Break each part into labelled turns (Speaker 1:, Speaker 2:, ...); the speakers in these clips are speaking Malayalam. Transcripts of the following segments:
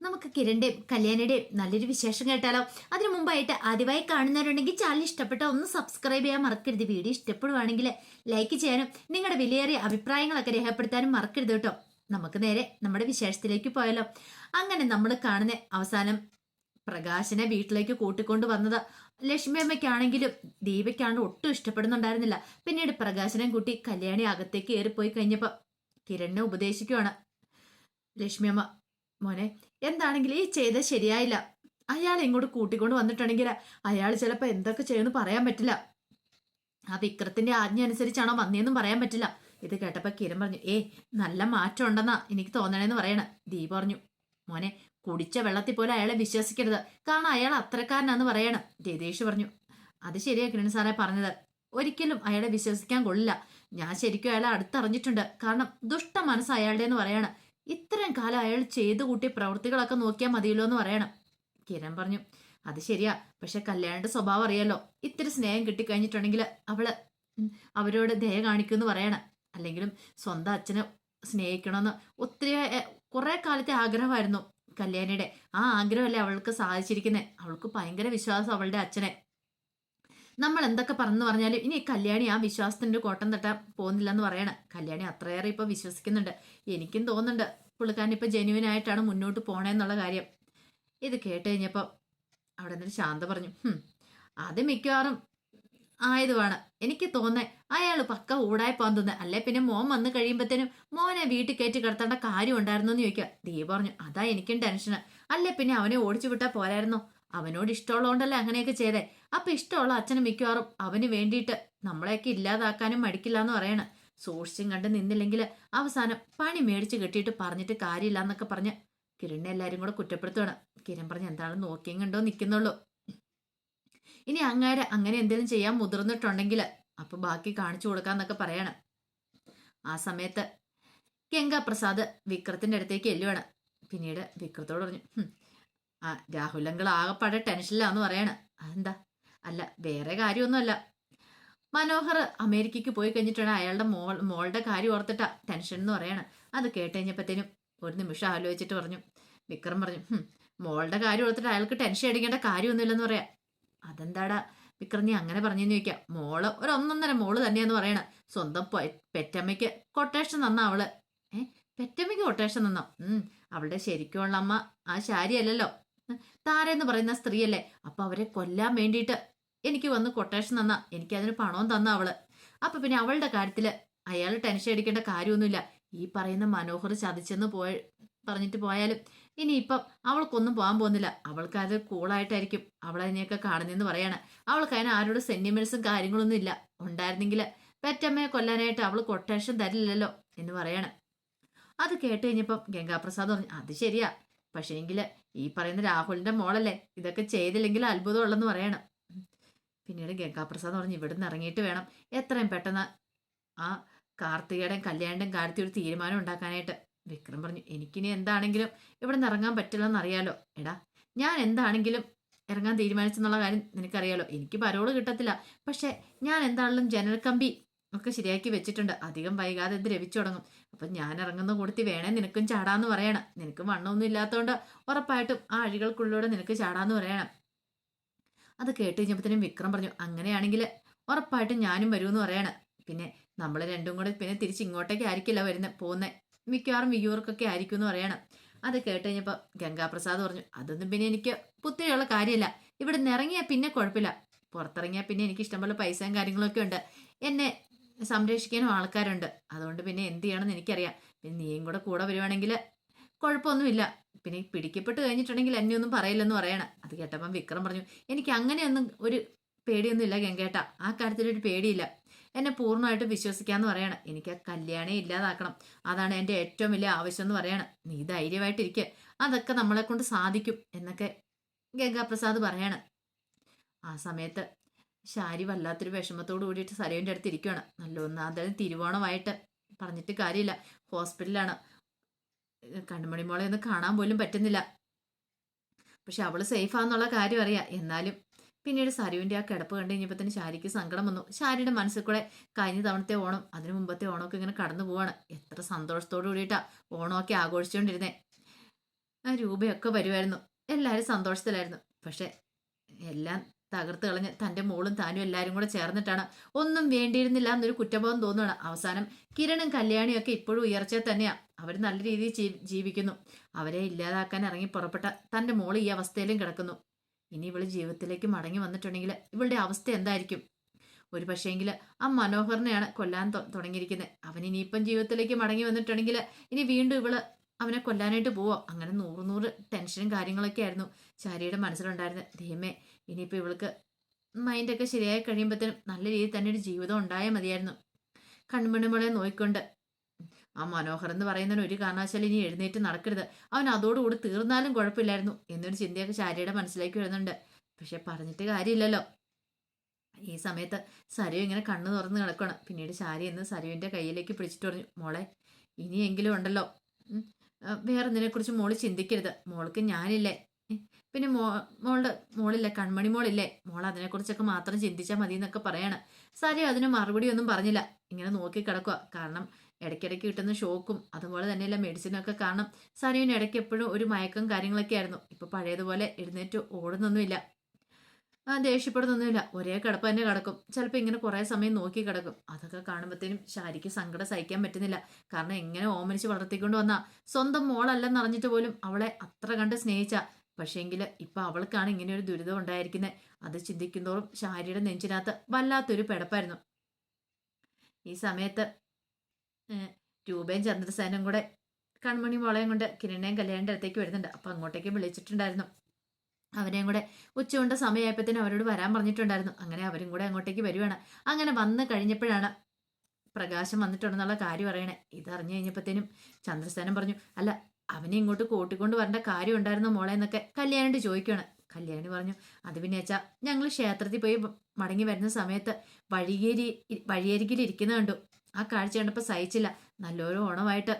Speaker 1: നമുക്ക് കിരണിന്റെയും കല്യാണിയുടെയും നല്ലൊരു വിശേഷം കേട്ടാലോ? അതിനു മുമ്പായിട്ട് ആദ്യമായി കാണുന്നവരുണ്ടെങ്കിൽ ചാനൽ ഇഷ്ടപ്പെട്ട ഒന്ന് സബ്സ്ക്രൈബ് ചെയ്യാൻ മറക്കരുത്. വീഡിയോ ഇഷ്ടപ്പെടുവാണെങ്കിൽ ലൈക്ക് ചെയ്യാനും നിങ്ങളുടെ വിലയേറിയ അഭിപ്രായങ്ങളൊക്കെ രേഖപ്പെടുത്താനും മറക്കരുത് കേട്ടോ. നമുക്ക് നേരെ നമ്മുടെ വിശേഷത്തിലേക്ക് പോയാലോ. അങ്ങനെ നമ്മൾ കാണുന്ന അവസാനം പ്രകാശനെ വീട്ടിലേക്ക് കൂട്ടിക്കൊണ്ട് വന്നത് ലക്ഷ്മി അമ്മയ്ക്കാണെങ്കിലും ദീപയ്ക്കാണ് ഒട്ടും ഇഷ്ടപ്പെടുന്നുണ്ടായിരുന്നില്ല. പിന്നീട് പ്രകാശനം കൂട്ടി കല്യാണി അകത്തേക്ക് കയറിപ്പോയി കഴിഞ്ഞപ്പോൾ കിരണിനെ ഉപദേശിക്കുവാണ്. ലക്ഷ്മി അമ്മ മോനെ എന്താണെങ്കിലും ഈ ചെയ്ത ശരിയായില്ല. അയാൾ ഇങ്ങോട്ട് കൂട്ടിക്കൊണ്ട് വന്നിട്ടുണ്ടെങ്കിൽ അയാൾ ചിലപ്പോൾ എന്തൊക്കെ ചെയ്യുമെന്ന് പറയാൻ പറ്റില്ല. ആ വിക്രത്തിന്റെ ആജ്ഞ അനുസരിച്ചാണോ വന്നേന്നും പറയാൻ പറ്റില്ല. ഇത് കേട്ടപ്പോൾ കിരൺ പറഞ്ഞു ഏ നല്ല മാറ്റം ഉണ്ടെന്നാ എനിക്ക് തോന്നണേന്ന് പറയണ. ദീപ പറഞ്ഞു മോനെ കുടിച്ച വെള്ളത്തിൽ പോലും അയാളെ വിശ്വസിക്കരുത്. കാരണം അയാൾ അത്രക്കാരനാന്ന് പറയണം. രതീഷ് പറഞ്ഞു അത് ശരിയാ കിരൺ സാറേ പറഞ്ഞത്. ഒരിക്കലും അയാളെ വിശ്വസിക്കാൻ കൊള്ളില്ല. ഞാൻ ശരിക്കും അയാളെ അടുത്തറിഞ്ഞിട്ടുണ്ട്. കാരണം ദുഷ്ട മനസ്സ് അയാളുടെ എന്ന് പറയണം. ഇത്രയും കാലം അയാൾ ചെയ്തു കൂട്ടിയ പ്രവൃത്തികളൊക്കെ നോക്കിയാൽ മതിയല്ലോ എന്ന് പറയണം. കിരൺ പറഞ്ഞു അത് ശരിയാ. പക്ഷെ കല്യാണിന്റെ സ്വഭാവം അറിയാലോ. ഇത്തിരി സ്നേഹം കിട്ടിക്കഴിഞ്ഞിട്ടുണ്ടെങ്കിൽ അവൾ അവരോട് ദയ കാണിക്കുമെന്ന് പറയണം. അല്ലെങ്കിലും സ്വന്തം അച്ഛനെ സ്നേഹിക്കണമെന്ന് ഒത്തിരി കുറെ കാലത്തെ ആഗ്രഹമായിരുന്നു കല്യാണിയുടെ. ആ ആഗ്രഹമല്ലേ അവൾക്ക് സാധിച്ചിരിക്കുന്നത് അവൾക്ക് ഭയങ്കര വിശ്വാസം അവളുടെ അച്ഛനെ. നമ്മൾ എന്തൊക്കെ പറഞ്ഞു പറഞ്ഞാലും ഇനി കല്യാണി ആ വിശ്വാസത്തിന്റെ ഒരു കോട്ടം തട്ടാൻ പോകുന്നില്ലെന്ന് പറയണം. കല്യാണി അത്രയേറെ ഇപ്പോൾ വിശ്വസിക്കുന്നുണ്ട്. എനിക്കും തോന്നുന്നുണ്ട് പുള്ളിക്കാരൻ ഇപ്പോൾ ജെന്യുവൻ ആയിട്ടാണ് മുന്നോട്ട് പോണേന്നുള്ള കാര്യം. ഇത് കേട്ട് കഴിഞ്ഞപ്പോൾ അവിടെ നിന്ന് ശാന്ത പറഞ്ഞു "ഹും, അത് മിക്കവാറും ആയതുമാണ്. എനിക്ക് തോന്നേ അയാൾ പക്ക ഊടായി പോകാൻ തോന്നുന്നത് അല്ലെ പിന്നെ മോൻ വന്ന് കഴിയുമ്പോഴത്തേനും മോനെ വീട്ടിൽ കയറ്റി കിടത്തേണ്ട കാര്യം ഉണ്ടായിരുന്നു എന്ന് ചോദിക്കുക. ദീപ പറഞ്ഞു അതാ എനിക്കും ടെൻഷന് അല്ലെ പിന്നെ അവനെ ഓടിച്ചു വിട്ടാൽ പോരായിരുന്നോ? അവനോട് ഇഷ്ടമുള്ളതുകൊണ്ടല്ലേ അങ്ങനെയൊക്കെ ചെയ്തേ. അപ്പൊ ഇഷ്ടമുള്ള അച്ഛന് മിക്കവാറും അവന് വേണ്ടിയിട്ട് നമ്മളെയൊക്കെ ഇല്ലാതാക്കാനും മടിക്കില്ല എന്ന് പറയണം. സൂക്ഷിച്ചും കണ്ട് നിന്നില്ലെങ്കിൽ അവസാനം പണി മേടിച്ച് കെട്ടിയിട്ട് പറഞ്ഞിട്ട് കാര്യമില്ല എന്നൊക്കെ പറഞ്ഞ് കിരണിനെ എല്ലാവരും കൂടെ കുറ്റപ്പെടുത്തുകയാണ് കിരൺ പറഞ്ഞ് എന്താണെന്ന് നോക്കിയും കണ്ടോ നിൽക്കുന്നുള്ളൂ. ഇനി അങ്ങേരെ അങ്ങനെ എന്തെങ്കിലും ചെയ്യാൻ മുതിർന്നിട്ടുണ്ടെങ്കിൽ അപ്പൊ ബാക്കി കാണിച്ചു കൊടുക്കാന്നൊക്കെ പറയണം. ആ സമയത്ത് ഗംഗാപ്രസാദ് വിക്രത്തിന്റെ അടുത്തേക്ക് എല്ലുവാണ് പിന്നീട് വിക്രത്തോട് പറഞ്ഞു "ഹും, ആ രാഹുലങ്കൾ ആകെപ്പാടെ ടെൻഷനിലാന്ന് പറയണ. അതെന്താ? അല്ല വേറെ കാര്യമൊന്നുമല്ല. മനോഹർ അമേരിക്കയ്ക്ക് പോയി കഴിഞ്ഞിട്ടാണ് അയാളുടെ മോൾ മോളുടെ കാര്യം ഓർത്തിട്ടാ ടെൻഷൻ എന്ന് പറയണം. അത് കേട്ട് കഴിഞ്ഞപ്പോഴത്തേനും ഒരു നിമിഷം ആലോചിച്ചിട്ട് പറഞ്ഞു. വിക്രം പറഞ്ഞു "ഹും, മോളുടെ കാര്യം ഓർത്തിട്ട് അയാൾക്ക് ടെൻഷൻ അടിക്കേണ്ട കാര്യമൊന്നുമില്ലെന്ന് പറയാം. അതെന്താടാ? വിക്രം നീ അങ്ങനെ പറഞ്ഞെന്ന് ചോദിക്കാം. മോൾ ഒരു ഒന്നൊന്നര മോൾ തന്നെയാന്ന് പറയണ. സ്വന്തം പെറ്റമ്മയ്ക്ക് കൊട്ടേഷൻ തന്ന അവൾ. ഏഹ് പെറ്റമ്മയ്ക്ക് കൊട്ടേഷൻ തന്നോ? അവളുടെ ശരിക്കുമുള്ള അമ്മ ആ ശാരിയല്ലല്ലോ. താരെന്ന് പറയുന്ന സ്ത്രീയല്ലേ? അപ്പൊ അവരെ കൊല്ലാൻ വേണ്ടിയിട്ട് എനിക്ക് വന്ന് കൊട്ടേഷൻ തന്ന. എനിക്ക് അതിന് പണവും തന്ന അവൾ. അപ്പൊ പിന്നെ അവളുടെ കാര്യത്തിൽ അയാൾ ടെൻഷൻ അടിക്കേണ്ട കാര്യമൊന്നുമില്ല. ഈ പറയുന്ന മനോഹർ ചതിച്ചെന്ന് പോയ പറഞ്ഞിട്ട് പോയാലും ഇനി ഇപ്പം അവൾക്കൊന്നും പോകാൻ പോകുന്നില്ല. അവൾക്ക് അത് കൂളായിട്ടായിരിക്കും അവളതിനെയൊക്കെ കാണുന്നതെന്ന് പറയാണ്. അവൾക്ക് അതിന് ആരോട് സെന്റിമെന്റ്സും കാര്യങ്ങളൊന്നും ഇല്ല. ഉണ്ടായിരുന്നെങ്കിൽ പെറ്റമ്മയെ കൊല്ലാനായിട്ട് അവൾ കൊട്ടേഷൻ തരില്ലല്ലോ എന്ന് പറയാണ്. അത് കേട്ട് കഴിഞ്ഞപ്പം ഗംഗാപ്രസാദ് പറഞ്ഞു അത് ശരിയാ. പക്ഷേങ്കിൽ ഈ പറയുന്ന രാഹുലിന്റെ മോളല്ലേ? ഇതൊക്കെ ചെയ്തില്ലെങ്കിൽ അത്ഭുതമുള്ളെന്ന് പറയണം. പിന്നീട് ഗംഗാപ്രസാദ് പറഞ്ഞു ഇവിടുന്ന് ഇറങ്ങിയിട്ട് വേണം. എത്രയും പെട്ടെന്ന് ആ കാർത്തികയുടെയും കല്യാണിന്റെയും കാര്യത്തിൽ ഒരു തീരുമാനം ഉണ്ടാക്കാനായിട്ട്. വിക്രം പറഞ്ഞു എനിക്കിനി എന്താണെങ്കിലും ഇവിടെ നിന്ന് ഇറങ്ങാൻ പറ്റില്ലെന്ന് അറിയാലോ എടാ ഞാൻ എന്താണെങ്കിലും ഇറങ്ങാൻ തീരുമാനിച്ചെന്നുള്ള കാര്യം നിനക്കറിയാലോ. എനിക്ക് പരോൾ കിട്ടത്തില്ല. പക്ഷേ ഞാൻ എന്താണെങ്കിലും ജനൽ കമ്പി ഒക്കെ ശരിയാക്കി വെച്ചിട്ടുണ്ട്. അധികം വൈകാതെ ഇത് ലഭിച്ചു തുടങ്ങും. അപ്പൊ ഞാൻ ഇറങ്ങുന്ന കൂടത്തി വേണേ നിനക്കും ചാടാന്ന് പറയണം. നിനക്ക് വണ്ണമൊന്നും ഇല്ലാത്തതുകൊണ്ട് ഉറപ്പായിട്ടും ആ അഴികൾക്കുള്ളിലൂടെ നിനക്ക് ചാടാന്ന് പറയണം. അത് കേട്ട് കഴിഞ്ഞപ്പോഴത്തേനും വിക്രം പറഞ്ഞു അങ്ങനെയാണെങ്കിൽ ഉറപ്പായിട്ടും ഞാനും വരുമെന്ന് പറയണം. പിന്നെ നമ്മൾ രണ്ടും കൂടെ പിന്നെ തിരിച്ച് ഇങ്ങോട്ടേക്ക് ആയിരിക്കില്ല വരുന്നത് പോകുന്നത് മിക്കവാറും വിയൂർക്കൊക്കെ ആയിരിക്കും എന്ന് പറയണം. അത് കേട്ട് കഴിഞ്ഞപ്പോൾ ഗംഗാപ്രസാദ് പറഞ്ഞു അതൊന്നും പിന്നെ എനിക്ക് പുത്തിരിയുള്ള കാര്യമില്ല. ഇവിടെ നിന്ന് ഇറങ്ങിയാൽ പിന്നെ കുഴപ്പമില്ല. പുറത്തിറങ്ങിയാൽ പിന്നെ എനിക്ക് ഇഷ്ടംപോലെ പൈസയും കാര്യങ്ങളൊക്കെ ഉണ്ട്. എന്നെ സംരക്ഷിക്കാനും ആൾക്കാരുണ്ട്. അതുകൊണ്ട് പിന്നെ എന്ത് ചെയ്യണമെന്ന് എനിക്കറിയാം. പിന്നെ നീയും കൂടെ കൂടെ വരുവാണെങ്കിൽ കുഴപ്പമൊന്നുമില്ല. പിന്നെ പിടിക്കപ്പെട്ട് കഴിഞ്ഞിട്ടുണ്ടെങ്കിൽ എന്നെ ഒന്നും പറയില്ലെന്ന് പറയണം. അത് കേട്ടപ്പം വിക്രം പറഞ്ഞു എനിക്ക് അങ്ങനെയൊന്നും ഒരു പേടിയൊന്നുമില്ല ഗംഗേട്ട. ആ കാര്യത്തിലൊരു പേടിയില്ല. എന്നെ പൂർണമായിട്ട് വിശ്വസിക്കാന്ന് പറയണം. എനിക്ക് ആ കല്യാണേ ഇല്ലാതാക്കണം. അതാണ് എന്റെ ഏറ്റവും വലിയ ആവശ്യം എന്ന് പറയണം. നീ ധൈര്യമായിട്ടിരിക്കുക അതൊക്കെ നമ്മളെ കൊണ്ട് സാധിക്കും എന്നൊക്കെ ഗംഗാപ്രസാദ് പറയണം. ആ സമയത്ത് ശാരി വല്ലാത്തൊരു വിഷമത്തോട് കൂടിയിട്ട് സരയുടെ അടുത്ത് ഇരിക്കുകയാണ് നല്ല ഒന്നാന്തരം തിരുവോണമായിട്ട് പറഞ്ഞിട്ട് കാര്യമില്ല. ഹോസ്പിറ്റലാണ്. കണ്ണുമണി മോളെ ഒന്ന് കാണാൻ പോലും പറ്റുന്നില്ല. പക്ഷെ അവൾ സേഫാന്നുള്ള കാര്യം അറിയാം. എന്നാലും പിന്നീട് സരുവിന്റെ ആ കിടപ്പ് കണ്ടു കഴിഞ്ഞപ്പോൾ തന്നെ ശാരിക്ക് സങ്കടം വന്നു. ശാരിയുടെ മനസ്സിൽ കൂടെ കഴിഞ്ഞ തവണത്തെ ഓണം അതിനു മുമ്പത്തെ ഓണമൊക്കെ ഇങ്ങനെ കടന്നു പോവാണ്. എത്ര സന്തോഷത്തോടു കൂടിയിട്ടാ ഓണമൊക്കെ ആഘോഷിച്ചുകൊണ്ടിരുന്നേ ആ രൂപയൊക്കെ വരുമായിരുന്നു എല്ലാവരും സന്തോഷത്തിലായിരുന്നു. പക്ഷെ എല്ലാം തകർത്ത് കളഞ്ഞ് തന്റെ മോളും താനും എല്ലാവരും കൂടെ ചേർന്നിട്ടാണ് ഒന്നും വേണ്ടിയിരുന്നില്ല എന്നൊരു കുറ്റബോധം തോന്നുകയാണ് അവസാനം കിരണും കല്യാണിയും ഒക്കെ ഇപ്പോഴും ഉയർച്ചയിൽ തന്നെയാ. അവർ നല്ല രീതിയിൽ ജീവിക്കുന്നു. അവരെ ഇല്ലാതാക്കാൻ ഇറങ്ങി പുറപ്പെട്ട തന്റെ മോൾ ഈ അവസ്ഥയിലും കിടക്കുന്നു. ഇനി ഇവൾ ജീവിതത്തിലേക്ക് മടങ്ങി വന്നിട്ടുണ്ടെങ്കിൽ ഇവളുടെ അവസ്ഥ എന്തായിരിക്കും? ഒരു പക്ഷേങ്കിൽ ആ മനോഹറിനെയാണ് കൊല്ലാൻ തുടങ്ങിയിരിക്കുന്നത് അവൻ ഇനിയിപ്പം ജീവിതത്തിലേക്ക് മടങ്ങി വന്നിട്ടുണ്ടെങ്കിൽ ഇനി വീണ്ടും ഇവൾ അവനെ കൊല്ലാനായിട്ട് പോവോ. അങ്ങനെ നൂറ് നൂറ് ടെൻഷനും കാര്യങ്ങളൊക്കെ ആയിരുന്നു. ചാരിയുടെ മനസ്സിലുണ്ടായിരുന്നത് ദൈവമേ ഇനിയിപ്പോൾ ഇവൾക്ക് മൈൻഡൊക്കെ ശരിയായി കഴിയുമ്പോഴത്തേനും നല്ല രീതിയിൽ തന്നെ ഒരു ജീവിതം ഉണ്ടായാൽ മതിയായിരുന്നു. കൺമണിമോളെ നോയിക്കൊണ്ട് ആ മനോഹർ എന്ന് പറയുന്നതിന് ഒരു കാരണവശാലും ഇനി എഴുന്നേറ്റ് നടക്കരുത്. അവൻ അതോടുകൂടി തീർന്നാലും കുഴപ്പമില്ലായിരുന്നു എന്നൊരു ചിന്തയൊക്കെ ചാരിയുടെ മനസ്സിലേക്ക് വരുന്നുണ്ട്. പക്ഷെ പറഞ്ഞിട്ട് കാര്യമില്ലല്ലോ. ഈ സമയത്ത് സരു ഇങ്ങനെ കണ്ണു തുറന്ന് കിടക്കണം പിന്നീട് ചാരി എന്ന് സരുവിന്റെ കയ്യിലേക്ക് പിടിച്ചിട്ട് പറഞ്ഞു മോളെ ഇനിയെങ്കിലും ഉണ്ടല്ലോ. വേറെ കുറിച്ച് മോൾ ചിന്തിക്കരുത്. മോൾക്ക് ഞാനില്ലേ. പിന്നെ മോ മോളുടെ മോളില്ലേ കൺമണി മോളില്ലേ? മോൾ അതിനെക്കുറിച്ചൊക്കെ മാത്രം ചിന്തിച്ചാൽ മതി എന്നൊക്കെ പറയാണ്. സാരി അതിന് മറുപടി ഒന്നും പറഞ്ഞില്ല. ഇങ്ങനെ നോക്കി കിടക്കുക കാരണം ഇടയ്ക്കിടയ്ക്ക് കിട്ടുന്ന ഷോക്കും അതുപോലെ തന്നെയല്ല മെഡിസിനൊക്കെ കാരണം സാരിയുടെ ഇടയ്ക്ക് എപ്പോഴും ഒരു മയക്കം കാര്യങ്ങളൊക്കെ ആയിരുന്നു. ഇപ്പൊ പഴയതുപോലെ എഴുന്നേറ്റ് ഓടുന്നൊന്നുമില്ല. ആ ദേഷ്യപ്പെടുന്നൊന്നുമില്ല. ഒരേ കിടപ്പ് തന്നെ കിടക്കും. ചിലപ്പോൾ ഇങ്ങനെ കുറേ സമയം നോക്കി കിടക്കും. അതൊക്കെ കാണുമ്പോഴത്തേനും ശാരിക്ക് സങ്കടം സഹിക്കാൻ പറ്റുന്നില്ല. കാരണം എങ്ങനെ ഓമനിച്ച് വളർത്തിക്കൊണ്ട് വന്ന? സ്വന്തം മോളല്ലെന്ന് അറിഞ്ഞിട്ട് പോലും അവളെ അത്ര കണ്ട് സ്നേഹിച്ച. പക്ഷേങ്കിൽ ഇപ്പൊ അവൾക്കാണ് ഇങ്ങനെ ഒരു ദുരിതം ഉണ്ടായിരിക്കുന്നത് അത് ചിന്തിക്കുന്നതോറും ശാരിയുടെ നെഞ്ചിനകത്ത് വല്ലാത്തൊരു പിടപ്പായിരുന്നു. ഈ സമയത്ത് രൂപയും ചന്ദ്രസേനും കൂടെ കൺമണി മോളയും കൊണ്ട് കിരണയും കല്യാണിന്റെ അടുത്തേക്ക് വരുന്നുണ്ട്. അപ്പം അങ്ങോട്ടേക്ക് വിളിച്ചിട്ടുണ്ടായിരുന്നു. അവരെയും കൂടെ ഉച്ചകൊണ്ട് സമയമായപ്പോഴത്തേനും അവരോട് വരാൻ പറഞ്ഞിട്ടുണ്ടായിരുന്നു. അങ്ങനെ അവരും കൂടെ അങ്ങോട്ടേക്ക് വരുവാണ്. അങ്ങനെ വന്ന് കഴിഞ്ഞപ്പോഴാണ് പ്രകാശം വന്നിട്ടുണ്ടെന്നുള്ള കാര്യം പറയണേ ഇതറിഞ്ഞു കഴിഞ്ഞപ്പോഴത്തേനും ചന്ദ്രസേനൻ പറഞ്ഞു അല്ല അവനെ ഇങ്ങോട്ട് കൂട്ടിക്കൊണ്ട് വരേണ്ട കാര്യം ഉണ്ടായിരുന്നു മോളെ എന്നൊക്കെ കല്യാണിട്ട് ചോദിക്കുകയാണ് കല്യാണി പറഞ്ഞു അത് പിന്നെ വെച്ചാ ഞങ്ങൾ ക്ഷേത്രത്തിൽ പോയി മടങ്ങി വരുന്ന സമയത്ത് വഴിയേരി വഴിയരികിൽ ഇരിക്കുന്ന കണ്ടു. ആ കാഴ്ച കണ്ടപ്പോൾ സഹിച്ചില്ല. നല്ലൊരു ഓണമായിട്ട്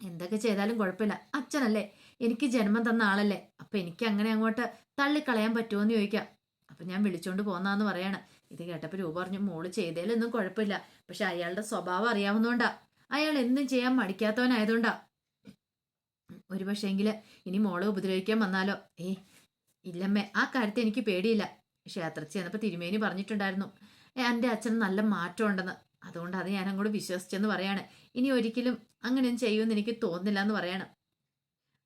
Speaker 1: എന്തൊക്കെ ചെയ്താലും കുഴപ്പമില്ല. അച്ഛനല്ലേ എനിക്ക് ജന്മം തന്ന ആളല്ലേ? അപ്പൊ എനിക്ക് അങ്ങനെ അങ്ങോട്ട് തള്ളിക്കളയാൻ പറ്റുമോ എന്ന് ചോദിക്കാം. അപ്പൊ ഞാൻ വിളിച്ചോണ്ട് പോന്നാന്ന് പറയാണ്. ഇത് കേട്ടപ്പോൾ രൂപ പറഞ്ഞു മോൾ ചെയ്തേലൊന്നും കുഴപ്പമില്ല. പക്ഷെ അയാളുടെ സ്വഭാവം അറിയാവുന്നതുകൊണ്ടാ അയാൾ എന്നും ചെയ്യാൻ മടിക്കാത്തവനായതുകൊണ്ടാ. ഒരു പക്ഷേങ്കിൽ ഇനി മോളെ ഉപദ്രവിക്കാൻ വന്നാലോ? ഏ ഇല്ലമ്മേ ആ കാര്യത്തിൽ എനിക്ക് പേടിയില്ല. ക്ഷേത്രത്തിൽ ചെന്നപ്പോൾ തിരുമേനി പറഞ്ഞിട്ടുണ്ടായിരുന്നു. "ഏ, എന്റെ അച്ഛന് നല്ല മാറ്റം ഉണ്ടെന്ന് അതുകൊണ്ട് അത് ഞാൻ അങ്ങോട്ട് വിശ്വസിച്ചെന്ന് പറയാണ്. ഇനി ഒരിക്കലും അങ്ങനെയൊന്നും ചെയ്യുമെന്ന് എനിക്ക് തോന്നില്ല എന്ന് പറയാണ്.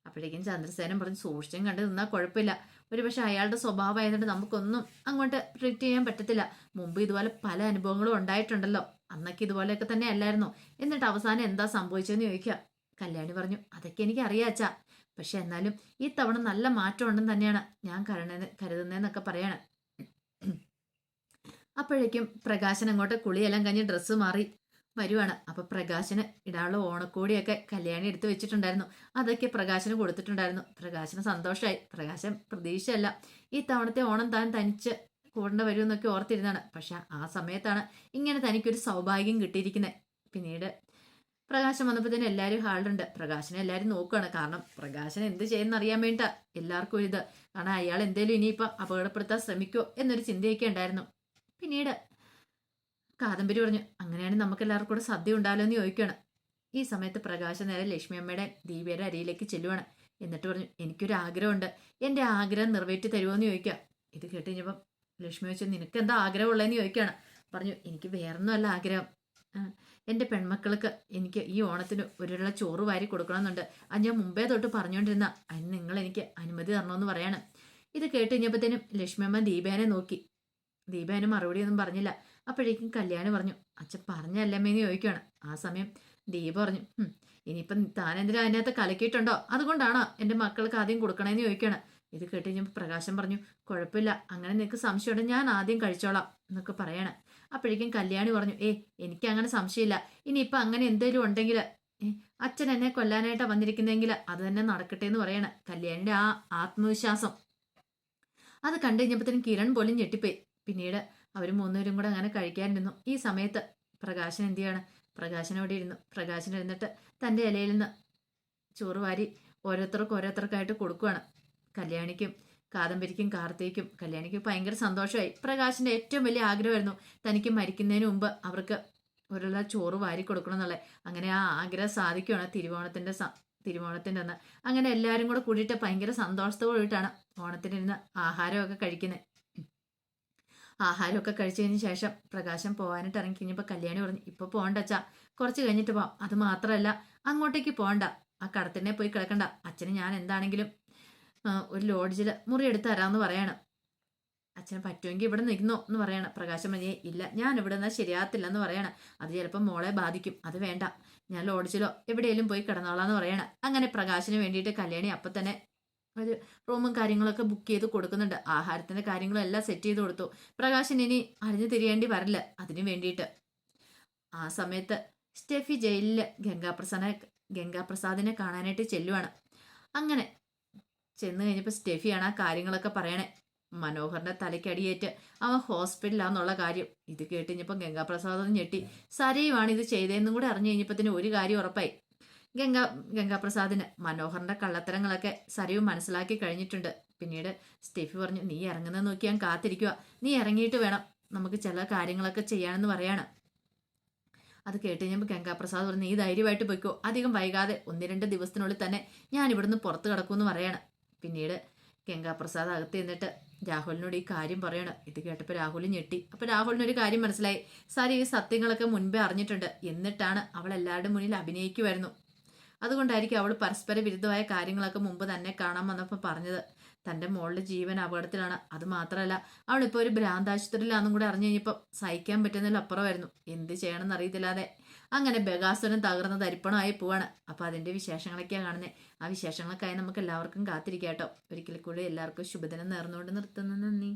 Speaker 1: അപ്പോഴേക്കും ചന്ദ്രസേനൻ പറഞ്ഞ് സൂക്ഷിച്ചും കണ്ട് നിന്നാൽ കുഴപ്പമില്ല. ഒരു പക്ഷെ അയാളുടെ സ്വഭാവമായതുകൊണ്ട് നമുക്കൊന്നും അങ്ങോട്ട് ട്രീറ്റ് ചെയ്യാൻ പറ്റത്തില്ല. മുമ്പ് ഇതുപോലെ പല അനുഭവങ്ങളും ഉണ്ടായിട്ടുണ്ടല്ലോ. അന്നൊക്കെ ഇതുപോലെയൊക്കെ തന്നെ അല്ലായിരുന്നു എന്നിട്ട് അവസാനം എന്താ സംഭവിച്ചതെന്ന് ചോദിക്കുക. കല്യാണി പറഞ്ഞു അതൊക്കെ എനിക്ക് അറിയാച്ചാ പക്ഷെ എന്നാലും ഈ തവണ നല്ല മാറ്റം ഉണ്ടെന്ന് തന്നെയാണ് ഞാൻ കരുണ കരുതുന്നതെന്നൊക്കെ പറയാണ്. അപ്പോഴേക്കും പ്രകാശൻ അങ്ങോട്ട് കുളിയെല്ലാം കഴിഞ്ഞ് ഡ്രസ്സ് മാറി. വരുവാണ്. അപ്പൊ പ്രകാശന് ഇടാനുള്ള ഓണക്കോടിയൊക്കെ കല്യാണി എടുത്തു വെച്ചിട്ടുണ്ടായിരുന്നു. അതൊക്കെ പ്രകാശന് കൊടുത്തിട്ടുണ്ടായിരുന്നു. പ്രകാശന് സന്തോഷമായി പ്രകാശൻ പ്രതീക്ഷയല്ല. ഈ തവണത്തെ ഓണം താൻ തനിച്ച് കൂടേണ്ട വരുമെന്നൊക്കെ ഓർത്തിരുന്നാണ് പക്ഷെ ആ സമയത്താണ് ഇങ്ങനെ തനിക്കൊരു സൗഭാഗ്യം കിട്ടിയിരിക്കുന്നത് പിന്നീട് പ്രകാശം വന്നപ്പോൾ തന്നെ എല്ലാവരും ഹാളിലുണ്ട്. പ്രകാശനെ എല്ലാവരും നോക്കുകയാണ് കാരണം പ്രകാശൻ എന്ത് ചെയ്യുന്ന അറിയാൻ വേണ്ട എല്ലാവർക്കും ഒരു ഇത്. കാരണം അയാൾ എന്തേലും ഇനിയിപ്പോൾ അപകടപ്പെടുത്താൻ ശ്രമിക്കോ എന്നൊരു ചിന്തയൊക്കെ ഉണ്ടായിരുന്നു. പിന്നീട് കാദംബരി പറഞ്ഞു അങ്ങനെയാണെങ്കിൽ നമുക്ക് എല്ലാവർക്കും കൂടെ സദ്യ ഉണ്ടാലോ എന്ന് ചോദിക്കുകയാണ്. ഈ സമയത്ത് പ്രകാശം നേരെ ലക്ഷ്മി അമ്മയുടെ ദീപയുടെ അരിയിലേക്ക് ചെല്ലുവാണ്. എന്നിട്ട് പറഞ്ഞു എനിക്കൊരു ആഗ്രഹമുണ്ട്. എന്റെ ആഗ്രഹം നിറവേറ്റി തരുമോ എന്ന് ചോദിക്കുക. ഇത് കേട്ട് കഴിഞ്ഞപ്പം ലക്ഷ്മി വെച്ച് നിനക്ക് എന്താ ആഗ്രഹമുള്ളതെന്ന് ചോദിക്കുകയാണ്. പറഞ്ഞു എനിക്ക് വേറൊന്നുമല്ല ആഗ്രഹം. എന്റെ പെൺമക്കൾക്ക് എനിക്ക് ഈ ഓണത്തിന് ഒരുള്ള ചോറ് വാരി കൊടുക്കണമെന്നുണ്ട്. അത് ഞാൻ മുമ്പേ തൊട്ട് പറഞ്ഞുകൊണ്ടിരുന്ന അതിന് നിങ്ങൾ എനിക്ക് അനുമതി തരണമെന്ന് പറയാണ്. ഇത് കേട്ട് കഴിഞ്ഞപ്പോഴത്തേനും ലക്ഷ്മിയമ്മ ദീപേനെ നോക്കി. ദീപേന് മറുപടിയൊന്നും പറഞ്ഞില്ല. അപ്പോഴേക്കും കല്യാണി പറഞ്ഞു അച്ഛൻ പറഞ്ഞല്ലമ്മേന്ന് ചോദിക്കുകയാണ് ആ സമയം ദീപ പറഞ്ഞു "ഹും, ഇനിയിപ്പം താൻ എന്തിനാ അതിനകത്ത് കലക്കിയിട്ടുണ്ടോ? അതുകൊണ്ടാണോ എന്റെ മക്കൾക്ക് ആദ്യം കൊടുക്കണേന്ന് ചോദിക്കുകയാണ് ഇത് കേട്ട് കഴിഞ്ഞപ്പോൾ പ്രകാശം പറഞ്ഞു കുഴപ്പമില്ല അങ്ങനെ നിനക്ക് സംശയമുണ്ട് ഞാൻ ആദ്യം കഴിച്ചോളാം എന്നൊക്കെ പറയണം. അപ്പോഴേക്കും കല്യാണി പറഞ്ഞു ഏ എനിക്ക് അങ്ങനെ സംശയമില്ല ഇനിയിപ്പോൾ അങ്ങനെ എന്തെങ്കിലും ഉണ്ടെങ്കിൽ അച്ഛൻ എന്നെ കൊല്ലാനായിട്ടാണ് വന്നിരിക്കുന്നതെങ്കിൽ അത് തന്നെ നടക്കട്ടെ എന്ന് പറയണം കല്യാണിന്റെ ആ ആത്മവിശ്വാസം. അത് കണ്ടു കഴിഞ്ഞപ്പോഴത്തേനും കിരൺ പോലും ഞെട്ടിപ്പോയി. പിന്നീട് അവർ മൂന്നുപേരും കൂടെ അങ്ങനെ കഴിക്കാനിരുന്നു. ഈ സമയത്ത് പ്രകാശൻ എന്ത് ചെയ്യാണ് പ്രകാശൻ അവിടെ ഇരുന്നു. പ്രകാശൻ ഇരുന്നിട്ട് തന്റെ ഇലയിൽ നിന്ന് ചോറ് വാരി ഓരോരുത്തർക്കും ഓരോരുത്തർക്കായിട്ട് കൊടുക്കുകയാണ് കല്യാണിക്കും കാദംബരിക്കും കാർത്തിക്കും കല്യാണിക്ക് ഭയങ്കര സന്തോഷമായി. പ്രകാശിന്റെ ഏറ്റവും വലിയ ആഗ്രഹമായിരുന്നു തനിക്ക് മരിക്കുന്നതിന് മുമ്പ് അവർക്ക് ഒരുള്ള ചോറ് വാരി കൊടുക്കണം എന്നുള്ളത്. അങ്ങനെ ആ ആഗ്രഹം സാധിക്കുകയാണ് തിരുവോണത്തിന്റെ തിരുവോണത്തിന്റെ അന്ന്. അങ്ങനെ എല്ലാവരും കൂടെ കൂടിയിട്ട് ഭയങ്കര സന്തോഷത്തോടെയിട്ടാണ് ഓണത്തിന് ഇരുന്ന് ആഹാരമൊക്കെ കഴിക്കുന്നത് ആഹാരമൊക്കെ കഴിച്ചതിന് ശേഷം പ്രകാശം പോകാനായിട്ട് ഇറങ്ങി. കഴിഞ്ഞപ്പോൾ കല്യാണി പറഞ്ഞു ഇപ്പോൾ പോകണ്ട അച്ഛാ കുറച്ച് കഴിഞ്ഞിട്ട് പോവാം. അത് മാത്രമല്ല അങ്ങോട്ടേക്ക് പോകണ്ട ആ കടത്തിനെ പോയി കിടക്കണ്ട. അച്ഛന് ഞാൻ എന്താണെങ്കിലും ഒരു ലോഡ്ജിൽ മുറി എടുത്ത് തരാമെന്ന് പറയണം. അച്ഛന് പറ്റുമെങ്കിൽ ഇവിടെ നിൽക്കുന്നോ എന്ന് പറയണം. പ്രകാശം മഞ്ഞേ ഇല്ല ഞാൻ ഇവിടെ നിന്നാൽ ശരിയാകത്തില്ല എന്ന് പറയണം. അത് ചിലപ്പോൾ മോളെ ബാധിക്കും. അത് വേണ്ട. ഞാൻ ലോഡ്ജിലോ എവിടെയെങ്കിലും പോയി കിടന്നോളാം എന്ന് പറയണം. അങ്ങനെ പ്രകാശിന് വേണ്ടിയിട്ട് കല്യാണി അപ്പം തന്നെ റൂമും കാര്യങ്ങളൊക്കെ ബുക്ക് ചെയ്ത് കൊടുക്കുന്നുണ്ട്. ആഹാരത്തിന്റെ കാര്യങ്ങളും എല്ലാം സെറ്റ് ചെയ്ത് കൊടുത്തു. പ്രകാശൻ ഇനി അറിഞ്ഞു തിരിയേണ്ടി വരില്ല. അതിനു വേണ്ടിയിട്ട്. ആ സമയത്ത് സ്റ്റെഫി ജയിലിൽ ഗംഗാപ്രസാദിനെ ഗംഗാപ്രസാദിനെ കാണാനായിട്ട് ചെല്ലുവാണ്. അങ്ങനെ ചെന്ന് കഴിഞ്ഞപ്പോൾ സ്റ്റെഫിയാണ് ആ കാര്യങ്ങളൊക്കെ പറയണേ. മനോഹറിന്റെ തലയ്ക്കടിയേറ്റ് അവൻ ഹോസ്പിറ്റലാന്നുള്ള കാര്യം. ഇത് കേട്ട് കഴിഞ്ഞപ്പോൾ ഗംഗാപ്രസാദ് ഞെട്ടി. സരയുമാണ് ഇത് ചെയ്തതെന്നും കൂടെ അറിഞ്ഞു കഴിഞ്ഞപ്പോൾ ഒരു കാര്യം ഉറപ്പായി. ഗംഗാ ഗംഗാപ്രസാദിന് മനോഹറിന്റെ കള്ളത്തരങ്ങളൊക്കെ സരയു മനസ്സിലാക്കി കഴിഞ്ഞിട്ടുണ്ട്. പിന്നീട് സ്റ്റെഫി പറഞ്ഞു നീ ഇറങ്ങുന്നത് നോക്കി ഞാൻ കാത്തിരിക്കുക നീ ഇറങ്ങിയിട്ട് വേണം നമുക്ക് ചില കാര്യങ്ങളൊക്കെ ചെയ്യാനെന്ന് പറയാണ്. അത് കേട്ട് കഴിഞ്ഞപ്പോൾ ഗംഗാപ്രസാദ് പറഞ്ഞു നീ ധൈര്യമായിട്ട് പോയിക്കോ. അധികം വൈകാതെ ഒന്ന് രണ്ട് ദിവസത്തിനുള്ളിൽ തന്നെ ഞാൻ ഇവിടുന്ന് പുറത്ത് കിടക്കുമെന്ന് പറയാണ്. പിന്നീട് ഗംഗാപ്രസാദ് അകത്ത് നിന്നിട്ട് രാഹുലിനോട് ഈ കാര്യം പറയണം. ഇത് കേട്ടപ്പോൾ രാഹുൽ ഞെട്ടി. അപ്പോൾ രാഹുലിനൊരു കാര്യം മനസ്സിലായി. സാരി ഈ സത്യങ്ങളൊക്കെ മുൻപേ അറിഞ്ഞിട്ടുണ്ട്. എന്നിട്ടാണ് അവൾ എല്ലാവരുടെ മുന്നിൽ അഭിനയിക്കുമായിരുന്നു അതുകൊണ്ടായിരിക്കും അവൾ പരസ്പര വിരുദ്ധമായ കാര്യങ്ങളൊക്കെ മുമ്പ് തന്നെ കാണാൻ വന്നപ്പോൾ പറഞ്ഞത്. തന്റെ മോളുടെ ജീവൻ അപകടത്തിലാണ്. അത് മാത്രമല്ല അവളിപ്പോൾ ഒരു ഭ്രാന്താശുപത്രിയിലാണെന്നും കൂടെ അറിഞ്ഞു കഴിഞ്ഞപ്പോൾ സഹിക്കാൻ പറ്റുന്നതിലപ്പുറമായിരുന്നു എന്ത് ചെയ്യണമെന്ന് അറിയത്തില്ലാതെ. അങ്ങനെ ബഗാസുരൻ തകർന്ന തരിപ്പണമായി പോവാണ്. അപ്പോൾ അതിന്റെ വിശേഷങ്ങളൊക്കെയാണ് കാണുന്നത് ആ വിശേഷങ്ങൾക്കായി നമുക്ക് എല്ലാവർക്കും കാത്തിരിക്കാം കേട്ടോ ഒരിക്കൽ കൂടി എല്ലാവർക്കും ശുഭദിനം നേർന്നുകൊണ്ട് നിർത്തുന്നു. നന്ദി.